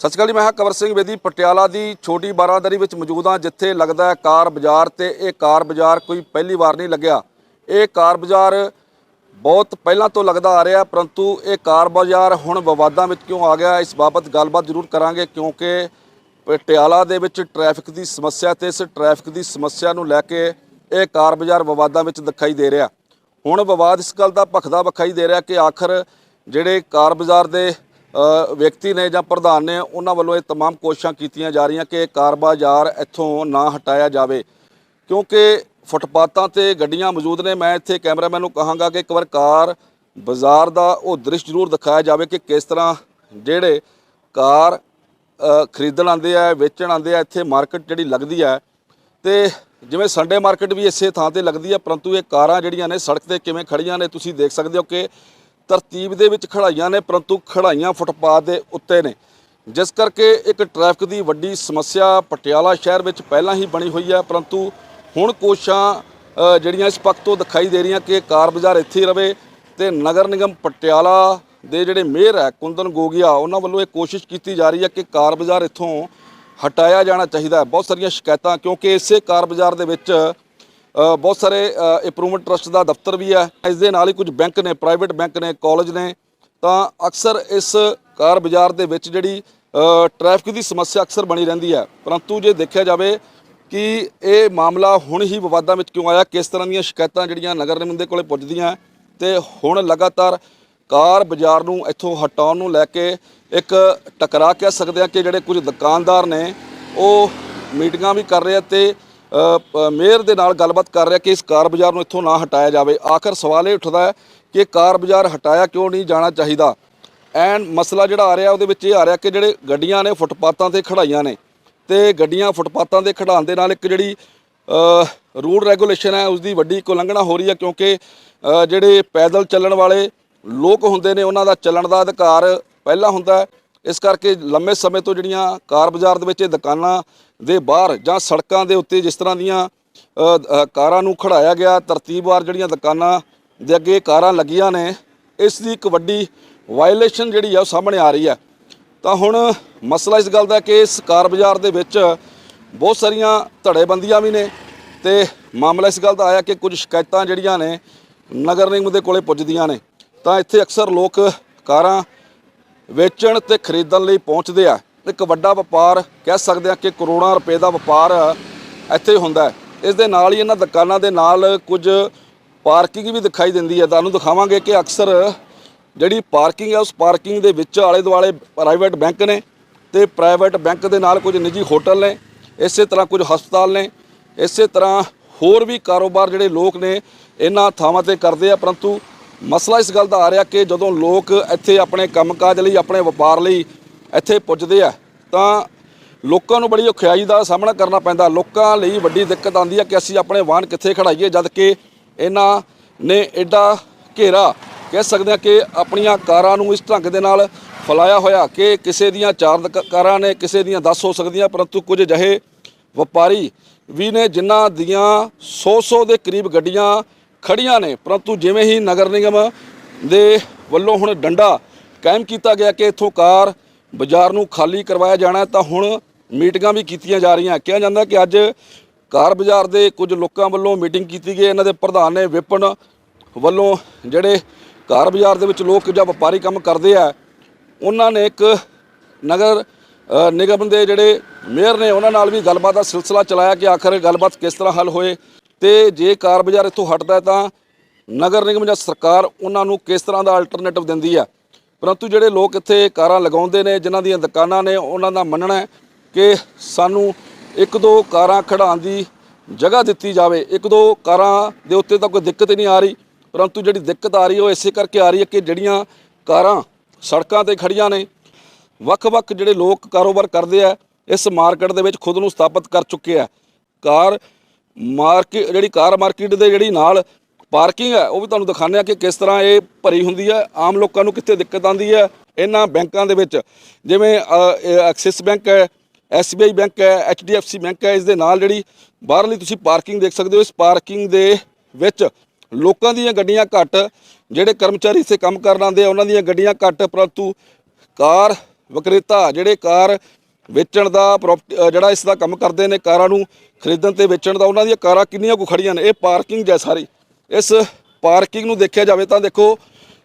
ਸਤਿ ਸ਼੍ਰੀ ਅਕਾਲ ਜੀ, ਮੈਂ ਹਾਂ ਕਵਰ ਸਿੰਘ ਬੇਦੀ, ਪਟਿਆਲਾ ਦੀ ਛੋਟੀ ਬਾਰਾਦਰੀ ਵਿੱਚ ਮੌਜੂਦ ਹਾਂ, ਜਿੱਥੇ ਲੱਗਦਾ ਹੈ ਕਾਰ ਬਾਜ਼ਾਰ ਤੇ ਇਹ ਕਾਰ ਬਾਜ਼ਾਰ ਕੋਈ ਪਹਿਲੀ ਵਾਰ ਨਹੀਂ ਲੱਗਿਆ। ਇਹ ਕਾਰ ਬਾਜ਼ਾਰ ਬਹੁਤ ਪਹਿਲਾਂ ਤੋਂ ਲੱਗਦਾ ਆ ਰਿਹਾ, ਪਰੰਤੂ ਇਹ ਕਾਰ ਬਾਜ਼ਾਰ ਹੁਣ ਵਿਵਾਦਾਂ ਵਿੱਚ ਕਿਉਂ ਆ ਗਿਆ, ਇਸ ਬਾਬਤ ਗੱਲਬਾਤ ਜ਼ਰੂਰ ਕਰਾਂਗੇ, ਕਿਉਂਕਿ ਪਟਿਆਲਾ ਦੇ ਵਿੱਚ ਟ੍ਰੈਫਿਕ ਦੀ ਸਮੱਸਿਆ ਤੇ ਇਸ ਟ੍ਰੈਫਿਕ ਦੀ ਸਮੱਸਿਆ ਨੂੰ ਲੈ ਕੇ ਇਹ ਕਾਰ ਬਾਜ਼ਾਰ ਵਿਵਾਦਾਂ ਵਿੱਚ ਦਿਖਾਈ ਦੇ ਰਿਹਾ। ਹੁਣ ਵਿਵਾਦ ਇਸ ਗੱਲ ਦਾ ਭਖਦਾ ਵਿਖਾਈ ਦੇ ਰਿਹਾ ਕਿ ਆਖਰ ਜਿਹੜੇ ਕਾਰ ਬਾਜ਼ਾਰ ਦੇ ਵਿਅਕਤੀ ਨੇ ਜਾਂ ਪ੍ਰਧਾਨ ਨੇ ਉਹਨਾਂ ਵੱਲੋਂ ਇਹ तमाम ਕੋਸ਼ਿਸ਼ਾਂ ਕੀਤੀਆਂ ਜਾ ਰਹੀਆਂ ਕਿ ਇਹ ਕਾਰ ਬਾਜ਼ਾਰ ਇੱਥੋਂ ਨਾ ਹਟਾਇਆ ਜਾਵੇ ਕਿਉਂਕਿ ਫੁੱਟਪਾਥਾਂ ਤੇ ਗੱਡੀਆਂ ਮੌਜੂਦ ਨੇ ਮੈਂ ਇੱਥੇ ਕੈਮਰਾਮੈਨ ਨੂੰ ਕਹਾਂਗਾ ਕਿ ਇੱਕ ਵਾਰ ਕਾਰ ਬਾਜ਼ਾਰ ਦਾ ਉਹ ਦ੍ਰਿਸ਼ ਜ਼ਰੂਰ ਦਿਖਾਇਆ ਜਾਵੇ ਕਿ ਕਿਸ ਤਰ੍ਹਾਂ ਜਿਹੜੇ ਕਾਰ ਅ, ਖਰੀਦਣ ਆਉਂਦੇ ਆ ਵੇਚਣ ਆਉਂਦੇ ਆ ਇੱਥੇ ਮਾਰਕੀਟ ਜਿਹੜੀ ਲੱਗਦੀ ਹੈ ਤੇ ਜਿਵੇਂ ਸੰਡੇ ਮਾਰਕੀਟ ਵੀ ਇਸੇ ਥਾਂ ਤੇ ਲੱਗਦੀ ਹੈ ਪਰੰਤੂ ਇਹ ਕਾਰਾਂ ਜਿਹੜੀਆਂ ਨੇ ਸੜਕ ਤੇ ਕਿਵੇਂ ਖੜੀਆਂ ਨੇ ਤੁਸੀਂ ਦੇਖ ਸਕਦੇ ਹੋ ਕਿ ਤਰਤੀਬ ਦੇ ਵਿੱਚ ਖੜਾਈਆਂ ਨੇ, ਪਰੰਤੂ ਖੜਾਈਆਂ ਫੁੱਟਪਾਥ ਦੇ ਉੱਤੇ ਨੇ। ਜਿਸ ਕਰਕੇ ਇੱਕ ਟ੍ਰੈਫਿਕ ਦੀ ਵੱਡੀ ਸਮੱਸਿਆ ਪਟਿਆਲਾ ਸ਼ਹਿਰ ਵਿੱਚ ਪਹਿਲਾਂ ਹੀ ਬਣੀ ਹੋਈ ਹੈ। ਪਰੰਤੂ ਹੁਣ ਕੋਸ਼ਾਂ ਜਿਹੜੀਆਂ ਇਸ ਪੱਖ ਤੋਂ ਦਿਖਾਈ ਦੇ ਰਹੀਆਂ ਕਿ ਕਾਰ ਬਾਜ਼ਾਰ ਇੱਥੇ ਹੀ ਰਵੇ ਤੇ ਨਗਰ ਨਿਗਮ ਪਟਿਆਲਾ ਦੇ ਜਿਹੜੇ ਮੇਅਰ ਹੈ, ਕੁੰਦਨ ਗੋਗਿਆ, ਉਹਨਾਂ ਵੱਲੋਂ ਇਹ ਕੋਸ਼ਿਸ਼ ਕੀਤੀ ਜਾ ਰਹੀ ਹੈ ਕਿ ਕਾਰ ਬਾਜ਼ਾਰ ਇੱਥੋਂ ਹਟਾਇਆ ਜਾਣਾ ਚਾਹੀਦਾ ਹੈ। ਬਹੁਤ ਸਾਰੀਆਂ ਸ਼ਿਕਾਇਤਾਂ, ਕਿਉਂਕਿ ਇਸੇ ਕਾਰ ਬਾਜ਼ਾਰ ਦੇ ਵਿੱਚ ਬਹੁਤ ਸਾਰੇ ਇੰਪਰੂਵਮੈਂਟ ਟਰਸਟ ਦਾ ਦਫ਼ਤਰ ਵੀ ਹੈ। ਇਸ ਦੇ ਨਾਲ ਹੀ ਕੁਝ ਬੈਂਕ ਨੇ ਪ੍ਰਾਈਵੇਟ ਬੈਂਕ ਨੇ ਕਾਲਜ ਨੇ। ਤਾਂ ਅਕਸਰ ਇਸ ਕਾਰ ਬਾਜ਼ਾਰ ਦੇ ਵਿੱਚ ਜਿਹੜੀ ਅ, ਟ੍ਰੈਫਿਕ ਦੀ ਸਮੱਸਿਆ ਅਕਸਰ ਬਣੀ ਰਹਿੰਦੀ ਹੈ। ਪਰੰਤੂ ਜੇ ਦੇਖਿਆ ਜਾਵੇ ਕਿ ਇਹ ਮਾਮਲਾ ਹੁਣ ਹੀ ਵਿਵਾਦਾਂ ਵਿੱਚ ਕਿਉਂ ਆਇਆ ਕਿਸ ਤਰ੍ਹਾਂ ਦੀਆਂ ਸ਼ਿਕਾਇਤਾਂ ਜਿਹੜੀਆਂ ਨਗਰ ਨਿਗਮ ਦੇ ਕੋਲੇ ਪੁੱਜਦੀਆਂ ਤੇ ਹੁਣ ਲਗਾਤਾਰ ਕਾਰ ਬਾਜ਼ਾਰ ਨੂੰ ਇੱਥੋਂ ਹਟਾਉਣ ਨੂੰ ਲੈ ਕੇ ਇੱਕ ਟਕਰਾਅ ਕਹਿ ਸਕਦੇ ਆ ਕਿ ਜਿਹੜੇ ਕੁਝ ਦੁਕਾਨਦਾਰ ਨੇ ਉਹ ਮੀਟਿੰਗਾਂ ਵੀ ਕਰ ਰਹੇ ਆ ਤੇ ਮੇਅਰ ਦੇ ਨਾਲ ਗੱਲਬਾਤ ਕਰ ਰਿਹਾ ਕਿ ਇਸ ਕਾਰ ਬਾਜ਼ਾਰ ਨੂੰ ਇੱਥੋਂ ਨਾ ਹਟਾਇਆ ਜਾਵੇ। ਆਖਰ ਸਵਾਲ ਇਹ ਉੱਠਦਾ ਹੈ ਕਿ ਕਾਰ ਬਾਜ਼ਾਰ ਹਟਾਇਆ ਕਿਉਂ ਨਹੀਂ ਜਾਣਾ ਚਾਹੀਦਾ? ਐਨ ਮਸਲਾ ਜਿਹੜਾ ਆ ਰਿਹਾ, ਉਹਦੇ ਵਿੱਚ ਇਹ ਆ ਰਿਹਾ ਕਿ ਜਿਹੜੇ ਗੱਡੀਆਂ ਨੇ ਫੁੱਟਪਾਥਾਂ ਤੇ ਖੜਾਈਆਂ ਨੇ ਤੇ ਗੱਡੀਆਂ ਫੁੱਟਪਾਥਾਂ ਤੇ ਖੜਾਉਣ ਦੇ ਨਾਲ ਇੱਕ ਜਿਹੜੀ ਰੂਲ ਰੈਗੂਲੇਸ਼ਨ ਹੈ ਉਸ ਦੀ ਵੱਡੀ ਇੱਕ ਉਲੰਘਣਾ ਹੋ ਰਹੀ ਹੈ ਕਿਉਂਕਿ ਜਿਹੜੇ ਪੈਦਲ ਚੱਲਣ ਵਾਲੇ ਲੋਕ ਹੁੰਦੇ ਨੇ, ਉਹਨਾਂ ਦਾ ਚੱਲਣ ਦਾ ਅਧਿਕਾਰ ਪਹਿਲਾਂ ਹੁੰਦਾ ਇਸ ਕਰਕੇ ਲੰਮੇ ਸਮੇਂ ਤੋਂ ਜਿਹੜੀਆਂ ਕਾਰ ਬਾਜ਼ਾਰ ਦੇ ਵਿੱਚ ਇਹ ਦੁਕਾਨਾਂ ਦੇ ਬਾਹਰ ਜਾਂ ਸੜਕਾਂ ਦੇ ਉੱਤੇ ਜਿਸ ਤਰ੍ਹਾਂ ਦੀਆਂ ਕਾਰਾਂ ਨੂੰ ਖੜਾਇਆ ਗਿਆ ਤਰਤੀਬਵਾਰ ਜਿਹੜੀਆਂ ਦੁਕਾਨਾਂ ਦੇ ਅੱਗੇ ਕਾਰਾਂ ਲੱਗੀਆਂ ਨੇ, ਇਸ ਦੀ ਇੱਕ ਵੱਡੀ ਵਾਇਲੇਸ਼ਨ ਜਿਹੜੀ ਆ ਉਹ ਸਾਹਮਣੇ ਆ ਰਹੀ ਹੈ। ਤਾਂ ਹੁਣ ਮਸਲਾ ਇਸ ਗੱਲ ਦਾ ਕਿ ਇਸ ਕਾਰ ਬਾਜ਼ਾਰ ਦੇ ਵਿੱਚ ਬਹੁਤ ਸਾਰੀਆਂ ਧੜੇਬੰਦੀਆਂ ਵੀ ਨੇ ਤੇ ਮਾਮਲਾ ਇਸ ਗੱਲ ਦਾ ਆਇਆ ਕਿ ਕੁਝ ਸ਼ਿਕਾਇਤਾਂ ਜਿਹੜੀਆਂ ਨੇ ਨਗਰ ਨਿਗਮ ਦੇ ਕੋਲੇ ਪੁੱਜਦੀਆਂ ਨੇ। ਤਾਂ ਇੱਥੇ ਅਕਸਰ ਲੋਕ ਕਾਰਾਂ ਵੇਚਣ ਤੇ ਖਰੀਦਣ ਲਈ ਪਹੁੰਚਦੇ ਆ। ਇੱਕ ਵੱਡਾ ਵਪਾਰ ਕਹਿ ਸਕਦੇ ਆ ਕਿ ਕਰੋੜਾਂ ਰੁਪਏ ਦਾ ਵਪਾਰ ਇੱਥੇ ਹੁੰਦਾ ਹੈ। ਇਸ ਦੇ ਨਾਲ ਹੀ ਇਹਨਾਂ ਦੁਕਾਨਾਂ ਦੇ ਨਾਲ ਕੁਝ ਪਾਰਕਿੰਗ ਵੀ ਦਿਖਾਈ ਦਿੰਦੀ ਹੈ। ਤੁਹਾਨੂੰ ਦਿਖਾਵਾਂਗੇ ਕਿ ਅਕਸਰ ਜਿਹੜੀ ਪਾਰਕਿੰਗ ਹੈ, ਉਸ ਪਾਰਕਿੰਗ ਦੇ ਵਿੱਚ ਆਲੇ ਦੁਆਲੇ ਪ੍ਰਾਈਵੇਟ ਬੈਂਕ ਨੇ ਤੇ ਪ੍ਰਾਈਵੇਟ ਬੈਂਕ ਦੇ ਨਾਲ ਕੁਝ ਨਿੱਜੀ ਹੋਟਲ ਨੇ, ਇਸੇ ਤਰ੍ਹਾਂ ਕੁਝ ਹਸਪਤਾਲ ਨੇ, ਇਸੇ ਤਰ੍ਹਾਂ ਹੋਰ ਵੀ ਕਾਰੋਬਾਰ ਜਿਹੜੇ ਲੋਕ ਨੇ, ਇਹਨਾਂ ਥਾਵਾਂ ਤੇ ਕਰਦੇ ਆ। ਪਰੰਤੂ ਮਸਲਾ ਇਸ ਗੱਲ ਦਾ ਆ ਰਿਹਾ ਕਿ ਜਦੋਂ ਲੋਕ ਇੱਥੇ ਆਪਣੇ ਕੰਮਕਾਜ ਲਈ, ਆਪਣੇ ਵਪਾਰ ਲਈ ਇੱਥੇ ਪੁੱਜਦੇ ਆ, ਤਾਂ ਲੋਕਾਂ ਨੂੰ ਬੜੀ ਔਖਿਆਈ ਦਾ ਸਾਹਮਣਾ ਕਰਨਾ ਪੈਂਦਾ। ਲੋਕਾਂ ਲਈ ਵੱਡੀ ਦਿੱਕਤ ਆਉਂਦੀ ਹੈ ਕਿ ਅਸੀਂ ਆਪਣੇ ਵਾਹਨ ਕਿੱਥੇ ਖੜਾਈਏ ਜਦ ਕਿ ਇਹਨਾਂ ਨੇ ਐਡਾ ਘੇਰਾ ਕਹਿ ਸਕਦੇ ਆ ਕਿ ਆਪਣੀਆਂ ਕਾਰਾਂ ਨੂੰ ਇਸ ਢੰਗ ਦੇ ਨਾਲ ਫਲਾਇਆ ਹੋਇਆ ਕਿ ਕਿਸੇ ਦੀਆਂ ਚਾਰ ਕਾਰਾਂ ਨੇ ਕਿਸੇ ਦੀਆਂ 10 ਹੋ ਸਕਦੀਆਂ, ਪਰੰਤੂ ਕੁਝ ਅਜਿਹੇ ਵਪਾਰੀ ਵੀ ਨੇ ਜਿਨ੍ਹਾਂ ਦੀਆਂ 100-100 ਦੇ ਕਰੀਬ ਗੱਡੀਆਂ ਖੜੀਆਂ ਨੇ, ਪਰੰਤੂ ਜਿਵੇਂ ਹੀ ਨਗਰ ਨਿਗਮ ਦੇ ਵੱਲੋਂ ਹੁਣ ਡੰਡਾ ਕਾਇਮ ਕੀਤਾ ਗਿਆ ਕਿ ਇੱਥੋਂ ਕਾਰ ਬਾਜ਼ਾਰ ਨੂੰ ਖਾਲੀ ਕਰਵਾਇਆ ਜਾਣਾ ਤਾਂ ਹੁਣ ਮੀਟਿੰਗਾਂ ਵੀ ਕੀਤੀਆਂ ਜਾ ਰਹੀਆਂ। ਕਿਹਾ ਜਾਂਦਾ ਕਿ ਅੱਜ ਕਾਰ ਬਾਜ਼ਾਰ ਦੇ ਕੁਝ ਲੋਕਾਂ ਵੱਲੋਂ ਮੀਟਿੰਗ ਕੀਤੀ ਗਈ। ਇਹਨਾਂ ਦੇ ਪ੍ਰਧਾਨ ਨੇ ਵਿਪਨ ਵੱਲੋਂ ਜਿਹੜੇ ਕਾਰ ਬਾਜ਼ਾਰ ਦੇ ਵਿੱਚ ਲੋਕ ਜਾਂ ਵਪਾਰੀ ਕੰਮ ਕਰਦੇ ਆ, ਉਹਨਾਂ ਨੇ ਇੱਕ ਨਗਰ ਨਿਗਮ ਦੇ ਜਿਹੜੇ ਮੇਅਰ ਨੇ, ਉਹਨਾਂ ਨਾਲ ਵੀ ਗੱਲਬਾਤ ਦਾ ਸਿਲਸਿਲਾ ਚਲਾਇਆ ਕਿ ਆਖਰ ਗੱਲਬਾਤ ਕਿਸ ਤਰ੍ਹਾਂ ਹੱਲ ਹੋਏ। ਤੇ ਜੇ ਕਾਰ ਬਾਜ਼ਾਰ ਇੱਥੋਂ ਹਟਦਾ ਹੈ ਤਾਂ ਨਗਰ ਨਿਗਮ ਜਾਂ ਸਰਕਾਰ ਉਹਨਾਂ ਨੂੰ ਕਿਸ ਤਰ੍ਹਾਂ ਦਾ ਅਲਟਰਨੇਟਿਵ ਦਿੰਦੀ ਹੈ? ਪਰੰਤੂ ਜਿਹੜੇ ਲੋਕ ਇੱਥੇ ਕਾਰਾਂ ਲਗਾਉਂਦੇ ਨੇ, ਜਿਨ੍ਹਾਂ ਦੀਆਂ ਦੁਕਾਨਾਂ ਨੇ, ਉਹਨਾਂ ਦਾ ਮੰਨਣਾ ਹੈ ਕਿ ਸਾਨੂੰ ਇੱਕ ਦੋ ਕਾਰਾਂ ਖੜਾਉਣ ਦੀ ਜਗ੍ਹਾ ਦਿੱਤੀ ਜਾਵੇ। ਇੱਕ ਦੋ ਕਾਰਾਂ ਦੇ ਉੱਤੇ ਤਾਂ ਕੋਈ ਦਿੱਕਤ ਹੀ ਨਹੀਂ ਆ ਰਹੀ, ਪਰੰਤੂ ਜਿਹੜੀ ਦਿੱਕਤ ਆ ਰਹੀ ਉਹ ਇਸੇ ਕਰਕੇ ਆ ਰਹੀ ਹੈ ਕਿ ਜਿਹੜੀਆਂ ਕਾਰਾਂ ਸੜਕਾਂ ਤੇ ਖੜੀਆਂ ਨੇ, ਵੱਖ-ਵੱਖ ਜਿਹੜੇ ਲੋਕ ਕਾਰੋਬਾਰ ਕਰਦੇ ਆ, ਇਸ ਮਾਰਕੀਟ ਦੇ ਵਿੱਚ ਖੁਦ ਨੂੰ ਸਥਾਪਿਤ ਕਰ ਚੁੱਕੇ ਆ। ਕਾਰ ਮਾਰਕੀਟ ਜਿਹੜੀ ਕਾਰ ਮਾਰਕੀਟ ਦੇ ਜਿਹੜੀ ਨਾਲ ਪਾਰਕਿੰਗ ਹੈ, ਉਹ ਵੀ ਤੁਹਾਨੂੰ ਦਿਖਾਉਂਦੇ ਆ ਕਿ ਕਿਸ ਤਰ੍ਹਾਂ ਇਹ ਭਰੀ ਹੁੰਦੀ ਹੈ। ਆਮ ਲੋਕਾਂ ਨੂੰ ਕਿੱਥੇ ਦਿੱਕਤ ਆਉਂਦੀ ਹੈ? ਇਹਨਾਂ ਬੈਂਕਾਂ ਦੇ ਵਿੱਚ, ਜਿਵੇਂ ਐਕਸਿਸ ਬੈਂਕ ਹੈ ਐਸਬੀਆਈ ਬੈਂਕ ਹੈ ਐਚਡੀਐਫਸੀ ਬੈਂਕ ਹੈ ਇਸ ਦੇ ਨਾਲ ਜਿਹੜੀ ਬਾਹਰਲੀ ਤੁਸੀਂ ਪਾਰਕਿੰਗ ਦੇਖ ਸਕਦੇ ਹੋ। ਇਸ ਪਾਰਕਿੰਗ ਦੇ ਵਿੱਚ ਲੋਕਾਂ ਦੀਆਂ ਗੱਡੀਆਂ ਘੱਟ, ਜਿਹੜੇ ਕਰਮਚਾਰੀ ਇੱਥੇ ਕੰਮ ਕਰਨ ਆਉਂਦੇ ਆ, ਉਹਨਾਂ ਦੀਆਂ ਗੱਡੀਆਂ ਘੱਟ, ਪਰੰਤੂ ਕਾਰ ਵਿਕਰੇਤਾ, ਜਿਹੜੇ ਕਾਰ ਵੇਚਣ ਦਾ ਪ੍ਰੋਪਰਟੀ ਜਿਹੜਾ ਇਸ ਦਾ ਕੰਮ ਕਰਦੇ ਨੇ ਕਾਰਾਂ ਨੂੰ ਖਰੀਦਣ ਤੇ ਵੇਚਣ ਦਾ, ਉਹਨਾਂ ਦੀਆਂ ਕਾਰਾਂ ਕਿੰਨੀਆਂ ਕੁ ਖੜੀਆਂ ਨੇ? ਇਹ ਪਾਰਕਿੰਗ ਹੈ ਸਾਰੀ। ਇਸ ਪਾਰਕਿੰਗ ਨੂੰ ਦੇਖਿਆ ਜਾਵੇ ਤਾਂ ਦੇਖੋ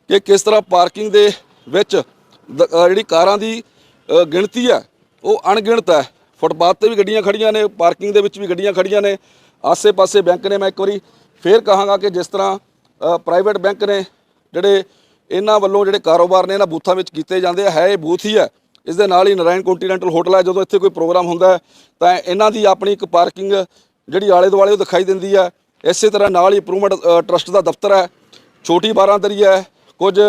ਕਿ ਕਿਸ ਤਰ੍ਹਾਂ ਪਾਰਕਿੰਗ ਦੇ ਵਿੱਚ ਦ- ਜਿਹੜੀ ਕਾਰਾਂ ਦੀ ਗਿਣਤੀ ਹੈ, ਉਹ ਅਣਗਿਣਤ ਹੈ। ਫੁੱਟਪਾਥ ਤੇ ਵੀ ਗੱਡੀਆਂ ਖੜੀਆਂ ਨੇ ਪਾਰਕਿੰਗ ਦੇ ਵਿੱਚ ਵੀ ਗੱਡੀਆਂ ਖੜੀਆਂ ਨੇ। ਆਸੇ-ਪਾਸੇ ਬੈਂਕ ਨੇ, ਮੈਂ ਇੱਕ ਵਾਰੀ ਫੇਰ ਕਹਾਂਗਾ ਕਿ ਜਿਸ ਤਰ੍ਹਾਂ ਪ੍ਰਾਈਵੇਟ ਬੈਂਕ ਨੇ, ਜਿਹੜੇ ਇਹਨਾਂ ਵੱਲੋਂ ਜਿਹੜੇ ਕਾਰੋਬਾਰ ਨੇ, ਇਹਨਾਂ ਬੂਥਾਂ ਵਿੱਚ ਕੀਤੇ ਜਾਂਦੇ ਆ, ਹੈ ਇਹ ਬੂਥ ਹੀ ਹੈ। ਇਸ ਦੇ ਨਾਲ ਹੀ ਨਰਾਇਣ ਕੰਟੀਨੈਂਟਲ ਹੋਟਲ ਹੈ, ਜਦੋਂ ਇੱਥੇ ਕੋਈ ਪ੍ਰੋਗਰਾਮ ਹੁੰਦਾ ਹੈ, ਤਾਂ ਇਹਨਾਂ ਦੀ ਆਪਣੀ ਇੱਕ ਪਾਰਕਿੰਗ ਜਿਹੜੀ ਆਲੇ ਦੁਆਲੇ ਉਹ ਦਿਖਾਈ ਦਿੰਦੀ ਹੈ। ਇਸੇ ਤਰ੍ਹਾਂ ਨਾਲ ਹੀ ਇੰਪਰੂਵਮੈਂਟ ਟਰਸਟ ਦਾ ਦਫ਼ਤਰ ਹੈ, ਛੋਟੀ ਬਾਰਾਂਦਰੀ ਹੈ, ਕੁਝ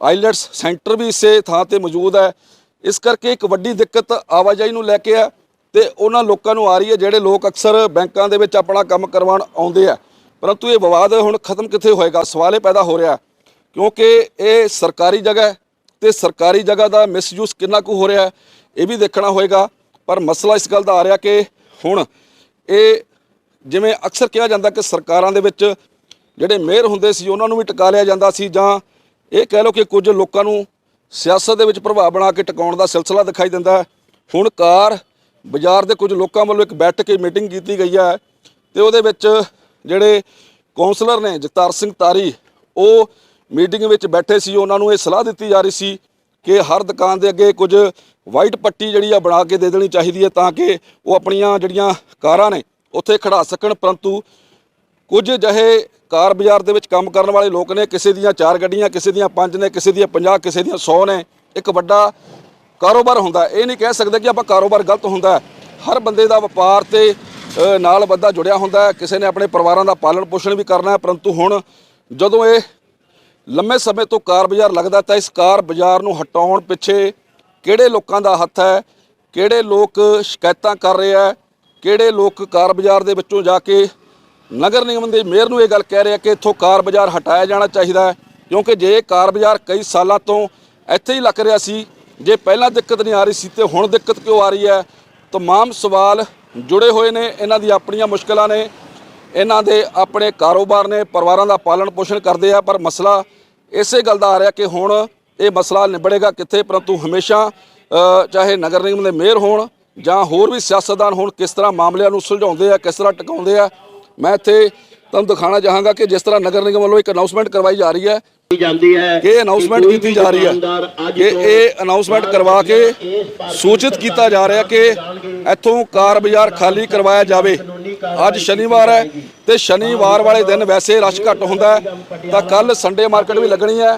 ਆਈਲੈਟਸ ਸੈਂਟਰ ਵੀ ਇਸੇ ਥਾਂ ਤੇ ਮੌਜੂਦ ਹੈ। ਇਸ ਕਰਕੇ ਇੱਕ ਵੱਡੀ ਦਿੱਕਤ ਆਵਾਜਾਈ ਨੂੰ ਲੈ ਕੇ ਹੈ ਤੇ ਉਹਨਾਂ ਲੋਕਾਂ ਨੂੰ ਆ ਰਹੀ ਹੈ, ਜਿਹੜੇ ਲੋਕ ਅਕਸਰ ਬੈਂਕਾਂ ਦੇ ਵਿੱਚ ਆਪਣਾ ਕੰਮ ਕਰਵਾਉਣ ਆਉਂਦੇ ਆ ਪਰੰਤੂ ਇਹ ਵਿਵਾਦ ਹੁਣ ਖਤਮ ਕਿੱਥੇ ਹੋਏਗਾ? ਸਵਾਲ ਇਹ ਪੈਦਾ ਹੋ ਰਿਹਾ ਕਿਉਂਕਿ ਇਹ ਸਰਕਾਰੀ ਜਗ੍ਹਾ ਹੈ ਤੇ ਸਰਕਾਰੀ ਜਗ੍ਹਾ ਦਾ ਮਿਸਯੂਜ਼ ਕਿੰਨਾ ਕੁ ਹੋ ਰਿਹਾ ਇਹ ਵੀ ਦੇਖਣਾ ਹੋਏਗਾ। ਪਰ ਮਸਲਾ ਇਸ ਗੱਲ ਦਾ ਆ ਰਿਹਾ ਕਿ ਹੁਣ ਇਹ ਜਿਵੇਂ ਅਕਸਰ ਕਿਹਾ ਜਾਂਦਾ ਕਿ ਸਰਕਾਰਾਂ ਦੇ ਵਿੱਚ ਜਿਹੜੇ ਮੇਅਰ ਹੁੰਦੇ ਸੀ, ਉਹਨਾਂ ਨੂੰ ਵੀ ਟਿਕਾ ਲਿਆ ਜਾਂਦਾ ਸੀ ਜਾਂ ਇਹ ਕਹਿ ਲਓ ਕਿ ਕੁਝ ਲੋਕਾਂ ਨੂੰ ਸਿਆਸਤ ਦੇ ਵਿੱਚ ਪ੍ਰਭਾਵ ਬਣਾ ਕੇ ਟਿਕਾਉਣ ਦਾ ਸਿਲਸਿਲਾ ਦਿਖਾਈ ਦਿੰਦਾ ਹੁਣ ਕਾਰ ਬਾਜ਼ਾਰ ਦੇ ਕੁਝ ਲੋਕਾਂ ਵੱਲੋਂ ਇੱਕ ਬੈਠ ਕੇ ਮੀਟਿੰਗ ਕੀਤੀ ਗਈ ਹੈ ਤੇ ਉਹਦੇ ਵਿੱਚ ਜਿਹੜੇ ਕਾਉਂਸਲਰ ਨੇ ਜਗਤਾਰ ਸਿੰਘ ਤਾਰੀ, ਉਹ ਮੀਟਿੰਗ ਵਿੱਚ ਬੈਠੇ ਸੀ, ਉਹਨਾਂ ਨੂੰ ਇਹ ਸਲਾਹ ਦਿੱਤੀ ਜਾ ਰਹੀ ਸੀ ਕਿ ਹਰ ਦੁਕਾਨ ਦੇ ਅੱਗੇ ਕੁਝ ਵਾਈਟ ਪੱਟੀ ਜਿਹੜੀ ਆ ਬਣਾ ਕੇ ਦੇ ਦੇਣੀ ਚਾਹੀਦੀ ਹੈ ਤਾਂ ਕਿ ਉਹ ਆਪਣੀਆਂ ਜਿਹੜੀਆਂ ਕਾਰਾਂ ਨੇ ਉੱਥੇ ਖੜਾ ਸਕਣ, ਪਰੰਤੂ ਕੁਝ ਅਜਿਹੇ ਕਾਰ ਬਾਜ਼ਾਰ ਦੇ ਵਿੱਚ ਕੰਮ ਕਰਨ ਵਾਲੇ ਲੋਕ ਨੇ, ਕਿਸੇ ਦੀਆਂ ਚਾਰ ਗੱਡੀਆਂ, ਕਿਸੇ ਦੀਆਂ ਪੰਜ ਨੇ, ਕਿਸੇ ਦੀਆਂ 50 ਕਿਸੇ ਦੀਆਂ 100 ਨੇ, ਇੱਕ ਵੱਡਾ ਕਾਰੋਬਾਰ ਹੁੰਦਾ ਇਹ ਨਹੀਂ ਕਹਿ ਸਕਦੇ ਕਿ ਆਪਾਂ ਕਾਰੋਬਾਰ ਗਲਤ ਹੁੰਦਾ ਹਰ ਬੰਦੇ ਦਾ ਵਪਾਰ ਤੇ ਨਾਲ ਬੰਦਾ ਜੁੜਿਆ ਹੁੰਦਾ ਕਿਸੇ ਨੇ ਆਪਣੇ ਪਰਿਵਾਰਾਂ ਦਾ ਪਾਲਣ ਪੋਸ਼ਣ ਵੀ ਕਰਨਾ ਹੈ, ਪਰੰਤੂ ਹੁਣ ਜਦੋਂ ਇਹ ਲੰਮੇ ਸਮੇਂ ਤੋਂ ਕਾਰ ਬਾਜ਼ਾਰ ਲੱਗਦਾ ਤਾਂ ਇਸ ਕਾਰ ਬਾਜ਼ਾਰ ਨੂੰ ਹਟਾਉਣ ਪਿੱਛੇ ਕਿਹੜੇ ਲੋਕਾਂ ਦਾ ਹੱਥ ਹੈ, ਕਿਹੜੇ ਲੋਕ ਸ਼ਿਕਾਇਤਾਂ ਕਰ ਰਹੇ ਆ, ਕਿਹੜੇ ਲੋਕ ਕਾਰ ਬਾਜ਼ਾਰ ਦੇ ਵਿੱਚੋਂ ਜਾ ਕੇ ਨਗਰ ਨਿਗਮ ਦੇ ਮੇਅਰ ਨੂੰ ਇਹ ਗੱਲ ਕਹਿ ਰਿਹਾ ਕਿ ਇੱਥੋਂ ਕਾਰ ਬਾਜ਼ਾਰ ਹਟਾਇਆ ਜਾਣਾ ਚਾਹੀਦਾ ਹੈ, ਕਿਉਂਕਿ ਜੇ ਕਾਰ ਬਾਜ਼ਾਰ ਕਈ ਸਾਲਾਂ ਤੋਂ ਇੱਥੇ ਹੀ ਲੱਗ ਰਿਹਾ ਸੀ, ਜੇ ਪਹਿਲਾਂ ਦਿੱਕਤ ਨਹੀਂ ਆ ਰਹੀ ਸੀ ਤੇ ਹੁਣ ਦਿੱਕਤ ਕਿਉਂ ਆ ਰਹੀ ਹੈ, ਤਮਾਮ ਸਵਾਲ ਜੁੜੇ ਹੋਏ ਨੇ, ਇਹਨਾਂ ਦੀ ਆਪਣੀਆਂ ਮੁਸ਼ਕਲਾਂ ਨੇ। ਇਹਨਾਂ ਦੇ ਆਪਣੇ ਕਾਰੋਬਾਰ ਨੇ ਪਰਿਵਾਰਾਂ ਦਾ ਪਾਲਣ ਪੋਸ਼ਣ ਕਰਦੇ ਆ, ਪਰ ਮਸਲਾ ਇਸੇ ਗੱਲ ਦਾ ਆ ਰਿਹਾ ਕਿ ਹੁਣ ਇਹ ਮਸਲਾ ਨਿਬੜੇਗਾ ਕਿੱਥੇ? ਪਰੰਤੂ ਹਮੇਸ਼ਾ ਚਾਹੇ ਨਗਰ ਨਿਗਮ ਦੇ ਮੇਅਰ ਹੋਣ ਜਾਂ ਹੋਰ ਵੀ ਸਿਆਸਤਦਾਨ ਹੋਣ, ਕਿਸ ਤਰ੍ਹਾਂ ਮਾਮਲਿਆਂ ਨੂੰ ਸੁਲਝਾਉਂਦੇ ਆ, ਕਿਸ ਤਰ੍ਹਾਂ ਟਿਕਾਉਂਦੇ ਆ, ਮੈਂ ਇੱਥੇ ਤੁਹਾਨੂੰ ਦਿਖਾਣਾ ਚਾਹਾਂਗਾ ਕਿ ਜਿਸ ਤਰ੍ਹਾਂ ਨਗਰ ਨਿਗਮ ਵੱਲੋਂ ਇੱਕ ਅਨਾਉਂਸਮੈਂਟ ਕਰਵਾਈ ਜਾ ਰਹੀ ਹੈ ਜਾਂਦੀ ਹੈ ਕਿ ਅਨਾਉਂਸਮੈਂਟ ਕੀਤੀ ਜਾ ਰਹੀ ਹੈ। ਕਿ ਇਹ ਅਨਾਉਂਸਮੈਂਟ ਕਰਵਾ ਕੇ ਸੂਚਿਤ ਕੀਤਾ ਜਾ ਰਿਹਾ ਕਿ ਇੱਥੋਂ ਕਾਰ ਬਾਜ਼ਾਰ ਖਾਲੀ ਕਰਵਾਇਆ ਜਾਵੇ। ਅੱਜ ਸ਼ਨੀਵਾਰ ਹੈ ਤੇ ਸ਼ਨੀਵਾਰ ਵਾਲੇ ਦਿਨ ਵੈਸੇ ਰਸ਼ ਘੱਟ ਹੁੰਦਾ ਹੈ ਤਾਂ ਕੱਲ ਸੰਡੇ ਮਾਰਕੀਟ ਵੀ ਲੱਗਣੀ ਹੈ।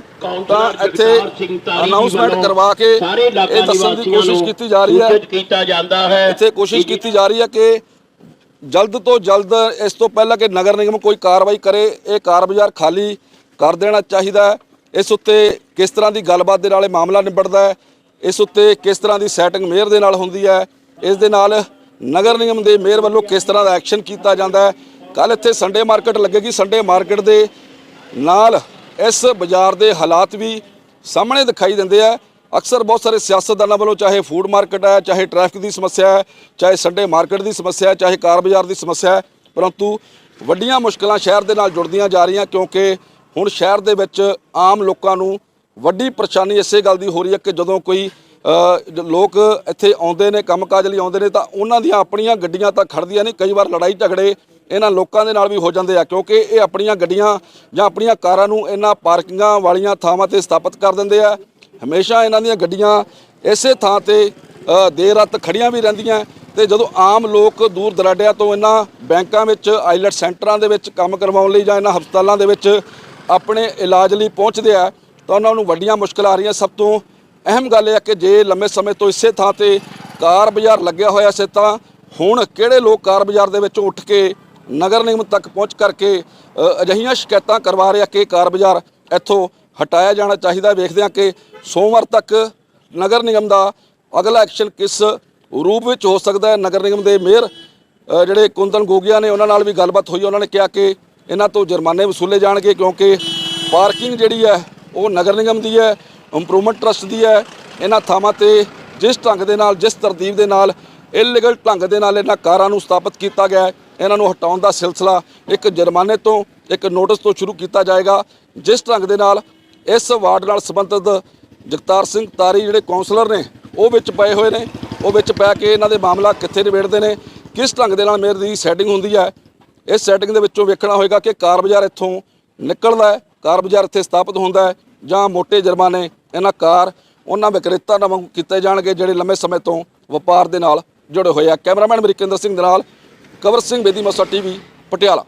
ਤਾਂ ਇੱਥੇ ਅਨਾਉਂਸਮੈਂਟ ਕਰਵਾ ਕੇ ਇਹ ਦੱਸਣ ਦੀ ਕੋਸ਼ਿਸ਼ ਕੀਤੀ ਜਾ ਰਹੀ ਹੈ। ਕੀਤਾ ਜਾਂਦਾ ਹੈ ਇੱਥੇ ਕੋਸ਼ਿਸ਼ ਕੀਤੀ ਜਾ ਰਹੀ ਹੈ ਕਿ ਜਲਦ ਤੋਂ ਜਲਦ ਇਸ ਤੋਂ ਪਹਿਲਾਂ ਕਿ ਨਗਰ ਨਿਗਮ ਕੋਈ ਕਾਰਵਾਈ ਕਰੇ ਇਹ ਕਾਰ ਬਾਜ਼ਾਰ ਖਾਲੀ ਕਰ ਦੇਣਾ ਚਾਹੀਦਾ ਹੈ। ਇਸ ਉੱਤੇ ਕਿਸ ਤਰ੍ਹਾਂ ਦੀ ਗੱਲਬਾਤ ਦੇ ਨਾਲ ਇਹ ਮਾਮਲਾ ਨਿਬੜਦਾ ਹੈ, ਇਸ ਉੱਤੇ ਕਿਸ ਤਰ੍ਹਾਂ ਦੀ ਸੈਟਿੰਗ ਮੇਅਰ ਦੇ ਨਾਲ ਹੁੰਦੀ ਹੈ, ਇਸ ਦੇ ਨਾਲ ਨਗਰ ਨਿਗਮ ਦੇ ਮੇਅਰ ਵੱਲੋਂ ਕਿਸ ਤਰ੍ਹਾਂ ਦਾ ਐਕਸ਼ਨ ਕੀਤਾ ਜਾਂਦਾ ਹੈ। ਕੱਲ ਇੱਥੇ ਸੰਡੇ ਮਾਰਕੀਟ ਲੱਗੇਗੀ। ਸੰਡੇ ਮਾਰਕੀਟ ਦੇ ਨਾਲ ਇਸ ਬਾਜ਼ਾਰ ਦੇ ਹਾਲਾਤ ਵੀ ਸਾਹਮਣੇ ਦਿਖਾਈ ਦਿੰਦੇ ਆ। ਅਕਸਰ ਬਹੁਤ ਸਾਰੇ ਸਿਆਸਤਦਾਨਾਂ ਵੱਲੋਂ ਚਾਹੇ ਫੂਡ ਮਾਰਕੀਟ ਹੈ, ਚਾਹੇ ਟ੍ਰੈਫਿਕ ਦੀ ਸਮੱਸਿਆ ਹੈ, ਚਾਹੇ ਸੰਡੇ ਮਾਰਕੀਟ ਦੀ ਸਮੱਸਿਆ ਹੈ, ਚਾਹੇ ਕਾਰ ਬਾਜ਼ਾਰ ਦੀ ਸਮੱਸਿਆ ਹੈ, ਪਰੰਤੂ ਵੱਡੀਆਂ ਮੁਸ਼ਕਲਾਂ ਸ਼ਹਿਰ ਦੇ ਨਾਲ ਜੁੜਦੀਆਂ ਜਾ ਰਹੀਆਂ ਕਿਉਂਕਿ ਹੁਣ ਸ਼ਹਿਰ ਦੇ ਵਿੱਚ ਆਮ ਲੋਕਾਂ ਨੂੰ ਵੱਡੀ ਪਰੇਸ਼ਾਨੀ ਇਸੇ ਗੱਲ ਦੀ ਹੋ ਰਹੀ ਹੈ ਕਿ ਜਦੋਂ ਕੋਈ ਲੋਕ ਇੱਥੇ ਆਉਂਦੇ ਨੇ, ਕੰਮਕਾਜ ਲਈ ਆਉਂਦੇ ਨੇ, ਤਾਂ ਉਹਨਾਂ ਦੀਆਂ ਆਪਣੀਆਂ ਗੱਡੀਆਂ ਤਾਂ ਖੜਦੀਆਂ ਨਹੀਂ, ਕਈ ਵਾਰ ਲੜਾਈ ਝਗੜੇ ਇਹਨਾਂ ਲੋਕਾਂ ਦੇ ਨਾਲ ਵੀ ਹੋ ਜਾਂਦੇ ਆ, ਕਿਉਂਕਿ ਇਹ ਆਪਣੀਆਂ ਗੱਡੀਆਂ ਜਾਂ ਆਪਣੀਆਂ ਕਾਰਾਂ ਨੂੰ ਇਹਨਾਂ ਪਾਰਕਿੰਗਾਂ ਵਾਲੀਆਂ ਥਾਵਾਂ ਤੇ ਸਥਾਪਿਤ ਕਰ ਦਿੰਦੇ ਆ। ਹਮੇਸ਼ਾ ਇਹਨਾਂ ਦੀਆਂ ਗੱਡੀਆਂ ਇਸੇ ਥਾਂ ਤੇ ਦੇਰ ਰਾਤ ਖੜੀਆਂ ਵੀ ਰਹਿੰਦੀਆਂ ਤੇ ਜਦੋਂ ਆਮ ਲੋਕ ਦੂਰ ਦਰਾਡਿਆਂ ਤੋਂ ਇਹਨਾਂ ਬੈਂਕਾਂ ਵਿੱਚ ਆਈਲੈਟ ਸੈਂਟਰਾਂ ਦੇ ਵਿੱਚ ਕੰਮ ਕਰਵਾਉਣ ਲਈ ਜਾਂ ਇਹਨਾਂ ਹਸਪਤਾਲਾਂ ਦੇ ਵਿੱਚ ਆਪਣੇ ਇਲਾਜ ਲਈ ਪਹੁੰਚਦੇ ਆ ਤਾਂ ਉਹਨਾਂ ਨੂੰ ਵੱਡੀਆਂ ਮੁਸ਼ਕਲਾਂ ਆ ਰਹੀਆਂ। ਸਭ ਤੋਂ ਅਹਿਮ ਗੱਲ ਇਹ ਹੈ ਕਿ ਜੇ ਲੰਮੇ ਸਮੇਂ ਤੋਂ ਇਸੇ ਥਾਂ ਤੇ ਕਾਰ ਬਾਜ਼ਾਰ ਲੱਗਿਆ ਹੋਇਆ ਸੀ ਤਾਂ ਹੁਣ ਕਿਹੜੇ ਲੋਕ ਕਾਰ ਬਾਜ਼ਾਰ ਦੇ ਵਿੱਚੋਂ ਉੱਠ ਕੇ ਨਗਰ ਨਿਗਮ ਤੱਕ ਪਹੁੰਚ ਕਰਕੇ ਅ, ਅਜਿਹੀਆਂ ਸ਼ਿਕਾਇਤਾਂ ਕਰਵਾ ਰਿਹਾ ਕਿ ਕਾਰ ਬਾਜ਼ਾਰ ਇੱਥੋਂ ਹਟਾਇਆ ਜਾਣਾ ਚਾਹੀਦਾ। ਵੇਖਦੇ ਹਾਂ ਕਿ ਸੋਮਵਾਰ ਤੱਕ ਨਗਰ ਨਿਗਮ ਦਾ ਅਗਲਾ ਐਕਸ਼ਨ ਕਿਸ ਰੂਪ ਵਿੱਚ ਹੋ ਸਕਦਾ ਹੈ। ਨਗਰ ਨਿਗਮ ਦੇ ਮੇਅਰ ਜਿਹੜੇ ਕੁੰਦਨ ਗੋਗਿਆ ਨੇ ਉਹਨਾਂ ਨਾਲ ਵੀ ਗੱਲਬਾਤ ਹੋਈ। ਉਹਨਾਂ ਨੇ ਕਿਹਾ ਕਿ ਇਹਨਾਂ ਤੋਂ ਜੁਰਮਾਨੇ ਵਸੂਲੇ ਜਾਣਗੇ ਕਿਉਂਕਿ ਪਾਰਕਿੰਗ ਜਿਹੜੀ ਹੈ, ਉਹ ਨਗਰ ਨਿਗਮ ਦੀ ਹੈ ਇੰਪਰੂਵਮੈਂਟ ਟਰਸਟ ਦੀ ਹੈ। ਇਹਨਾਂ ਥਾਵਾਂ ਤੇ ਜਿਸ ਢੰਗ ਦੇ ਨਾਲ, ਜਿਸ ਤਰਤੀਬ ਦੇ ਨਾਲ ਇਲੀਗਲ ਢੰਗ ਦੇ ਨਾਲ ਇਹਨਾਂ ਕਾਰਾਂ ਨੂੰ ਸਥਾਪਿਤ ਕੀਤਾ ਗਿਆ ਹੈ। ਇਹਨਾਂ ਨੂੰ ਹਟਾਉਣ ਦਾ ਸਿਲਸਿਲਾ ਇੱਕ ਜੁਰਮਾਨੇ ਤੋਂ, ਇੱਕ ਨੋਟਿਸ ਤੋਂ ਸ਼ੁਰੂ ਕੀਤਾ ਜਾਏਗਾ। ਜਿਸ ਢੰਗ ਦੇ ਨਾਲ ਇਸ ਵਾਰਡ ਨਾਲ ਸੰਬੰਧਿਤ ਜਗਤਾਰ ਸਿੰਘ ਤਾਰੀ, ਜਿਹੜੇ ਕਾਉਂਸਲਰ ਨੇ, ਉਹ ਵਿੱਚ ਪਏ ਹੋਏ ਨੇ। ਉਹ ਵਿੱਚ ਪੈ ਕੇ ਇਹਨਾਂ ਦੇ ਮਾਮਲਾ ਕਿੱਥੇ ਨਿਬੇੜਦੇ ਨੇ? ਕਿਸ ਢੰਗ ਦੇ ਨਾਲ ਮੇਰ ਦੀ ਸੈਟਿੰਗ ਹੁੰਦੀ ਹੈ? ਇਸ ਸੈਟਿੰਗ ਦੇ ਵਿੱਚੋਂ ਵੇਖਣਾ ਹੋਏਗਾ ਕਿ ਕਾਰ ਬਾਜ਼ਾਰ ਇੱਥੋਂ ਨਿਕਲਦਾ ਹੈ, ਕਾਰ ਬਾਜ਼ਾਰ ਇੱਥੇ ਸਥਾਪਿਤ ਹੁੰਦਾ ਹੈ ਜਾਂ ਮੋٹے ਜੁਰਮਾਨੇ ਇਹਨਾਂ ਕਾਰ ਉਹਨਾਂ ਵਿਕਰੇਤਾ ਨਾਲ ਕੀਤੇ ਜਾਣਗੇ ਜਿਹੜੇ ਲੰਮੇ ਸਮੇਂ ਤੋਂ ਵਪਾਰ ਦੇ ਨਾਲ ਜੁੜੇ ਹੋਏ ਆ। ਕੈਮਰਾਮੈਨ ਅਮਰੀਕਿੰਦਰ ਸਿੰਘ ਦੇ ਨਾਲ ਕਵਰ ਸਿੰਘ ਬੇਦੀ ਮਸਾ ਟੀਵੀ, ਪਟਿਆਲਾ।